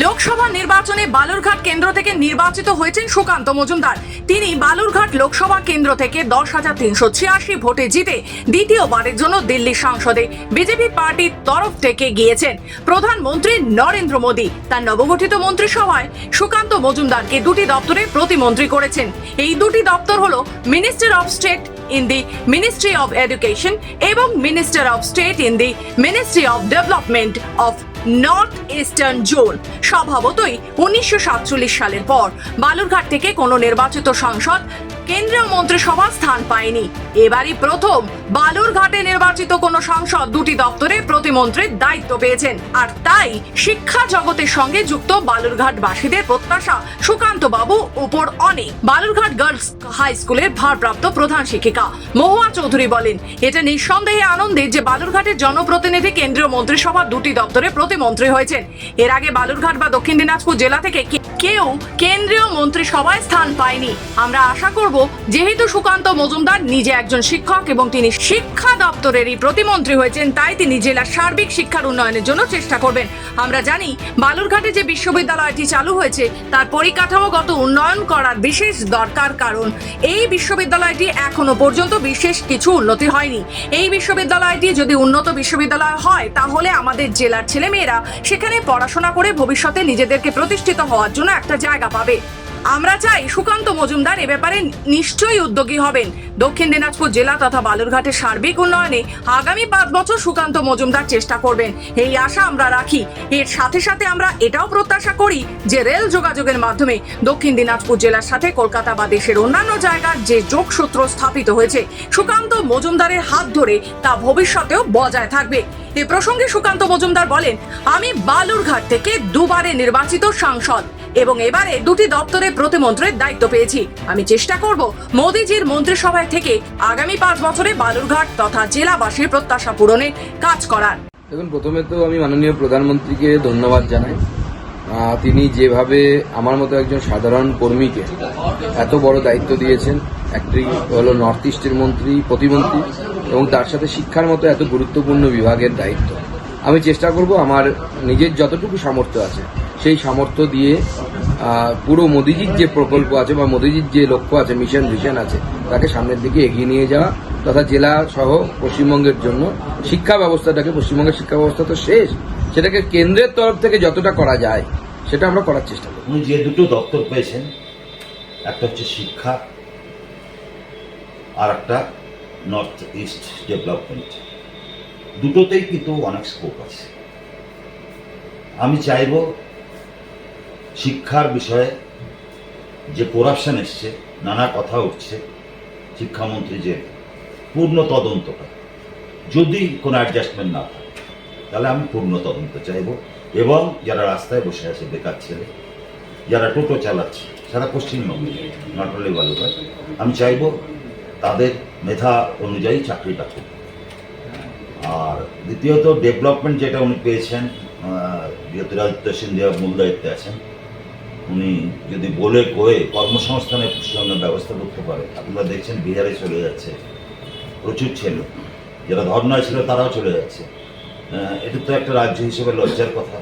লোকসভা নির্বাচনে বালুরঘাট কেন্দ্র থেকে নির্বাচিত হয়েছেন সুকান্ত মজুমদার। তিনি বালুরঘাট লোকসভা কেন্দ্র থেকে দশ হাজার তিনশো ছিয়াশি ভোটে জিতে দ্বিতীয়বারের জন্য দিল্লি সংসদে বিজেপি পার্টির তরফ থেকে গিয়েছেন। প্রধানমন্ত্রী নরেন্দ্র মোদী, তার নবগঠিত মন্ত্রিসভায় সুকান্ত মজুমদারকে দুটি দপ্তরে প্রতিমন্ত্রী করেছেন। এই দুটি দপ্তর হল minister of state in the ministry of education এবং minister of state in the ministry of development of north eastern zone স্বভাবতই উনিশশো সাতচল্লিশ সালের পর। বালুরঘাট থেকে কোনো নির্বাচিত সাংসদ কেন্দ্রীয় মন্ত্রিসভা স্থান পায়নি। এবারই প্রথম বালুরঘাটে নির্বাচিত কোনো সাংসদ দুটি দপ্তরে প্রতিমন্ত্রীর দায়িত্ব পেয়েছেন। আর তাই শিক্ষা জগতের সঙ্গে যুক্ত বালুরঘাটবাসীদের প্রত্যাশা সুকান্ত বাবু উপর অনেক। বালুরঘাট গার্লস হাই স্কুলের ভারপ্রাপ্ত প্রধান শিক্ষিকা মহুয়া চৌধুরী বলেন, এটা নিঃসন্দেহে আনন্দের যে বালুরঘাটের জনপ্রতিনিধি কেন্দ্রীয় মন্ত্রিসভার দুটি দপ্তরে প্রতিমন্ত্রী হয়েছেন। এর আগে বালুরঘাট বা দক্ষিণ দিনাজপুর জেলা থেকে কেউ কেন্দ্রীয় মন্ত্রিসভায় স্থান পায়নি। আমরা আশা করব যেহেতু সুকান্ত মজুমদার নিজে একজন শিক্ষক এবং তিনি শিক্ষা দপ্তরেরই প্রতিমন্ত্রী হয়েছেন, তাই তিনি জেলার সার্বিক শিক্ষার উন্নয়নের জন্য চেষ্টা করবেন। আমরা জানি, বালুরঘাটে যে বিশ্ববিদ্যালয়টি চালু হয়েছে, তার পরিকাঠামোগত উন্নয়ন করার বিশেষ দরকার কারণ, এই বিশ্ববিদ্যালয়টি এখনও পর্যন্ত বিশেষ কিছু উন্নতি হয়নি। এই বিশ্ববিদ্যালয়টি যদি উন্নত বিশ্ববিদ্যালয় হয়, তাহলে আমাদের জেলার ছেলেমেয়েরা সেখানে পড়াশোনা করে ভবিষ্যতে নিজেদেরকে প্রতিষ্ঠিত হওয়ার জন্য একটা জায়গা পাবে। আমরা চাই সুকান্ত মজুমদার এ ব্যাপারে নিশ্চয়ই উদ্যোগী হবেন। দক্ষিণ দিনাজপুর জেলা তথা বালুরঘাটের সার্বিক উন্নয়নে আগামী পাঁচ বছর সুকান্ত মজুমদার চেষ্টা করবেন। এই আশা আমরা রাখি। এর সাথে সাথে আমরা এটাও প্রত্যাশা করি যে রেল যোগাযোগের মাধ্যমে দক্ষিণ দিনাজপুর জেলার সাথে কলকাতা বা দেশের অন্যান্য জায়গার যে যোগসূত্র স্থাপিত হয়েছে, সুকান্ত মজুমদারের হাত ধরে তা ভবিষ্যতেও বজায় থাকবে। এ প্রসঙ্গে সুকান্ত মজুমদার বলেন, আমি বালুরঘাট থেকে দুবারে নির্বাচিত সাংসদ। এবং এবারে দুটি দপ্তরে প্রতিমন্ত্রীর দায়িত্ব পেয়েছি। আমি চেষ্টা করব মোদিজির মন্ত্রিসভায় থেকে আগামী পাঁচ বছরে বালুরঘাট তথা জেলাবাসীর প্রত্যাশা পূরণে কাজ করার। দেখুন, প্রথমে তো আমি মাননীয় প্রধানমন্ত্রীকে ধন্যবাদ জানাই। তিনি যেভাবে আমার মতো একজন সাধারণ কর্মীকে এত বড় দায়িত্ব দিয়েছেন, একটি হলো নর্থ ইস্টের মন্ত্রী, প্রতিমন্ত্রী, এবং তার সাথে শিক্ষার মতো এত গুরুত্বপূর্ণ বিভাগের দায়িত্ব। আমি চেষ্টা করব আমার নিজের যতটুকু সামর্থ্য আছে, সেই সামর্থ্য দিয়ে পুরো মোদিজির যে প্রকল্প আছে বা মোদিজির যে লক্ষ্য আছে মিশন ভিশন আছে, তাকে সামনের দিকে এগিয়ে নিয়ে যাওয়া তথা জেলা সহ পশ্চিমবঙ্গের জন্য শিক্ষা ব্যবস্থাটাকে, পশ্চিমবঙ্গের শিক্ষা ব্যবস্থা তো শেষ, সেটাকে কেন্দ্রের তরফ থেকে যতটা করা যায়, সেটা আমরা করার চেষ্টা উনি যে দুটো দপ্তর পেয়েছেন, একটা হচ্ছে শিক্ষা, আর একটা নর্থ ইস্ট ডেভেলপমেন্ট দুটোতেই কিন্তু অনেক স্কোপ আছে। আমি চাইব শিক্ষার বিষয়ে যে করাপশন এসছে, নানা কথা উঠছে, শিক্ষামন্ত্রী যে পূর্ণ তদন্তটা যদি কোনো অ্যাডজাস্টমেন্ট না থাকে তাহলে আমি পূর্ণ তদন্ত চাইব। এবং যারা রাস্তায় বসে আছে, বেকার ছেলে, যারা টোটো চালাচ্ছে, সারা পশ্চিমবঙ্গে নট অনলি বালুঘাট আমি চাইব তাদের মেধা অনুযায়ী চাকরিটা খুব আর দ্বিতীয়ত ডেভেলপমেন্ট যেটা উনি পেয়েছেন জ্যোতিরাদিত্য সিন্ধিয়া মূল দায়িত্বে আছেন, উনি যদি বলে কয়ে কর্মসংস্থানের পশ্চিমবঙ্গের ব্যবস্থা করতে পারে, আপনারা দেখছেন বিহারে চলে যাচ্ছে, প্রচুর ছেলে। যারা ধর্নায় ছিল তারাও চলে যাচ্ছে। এটা তো একটা রাজ্য হিসেবে লজ্জার কথা।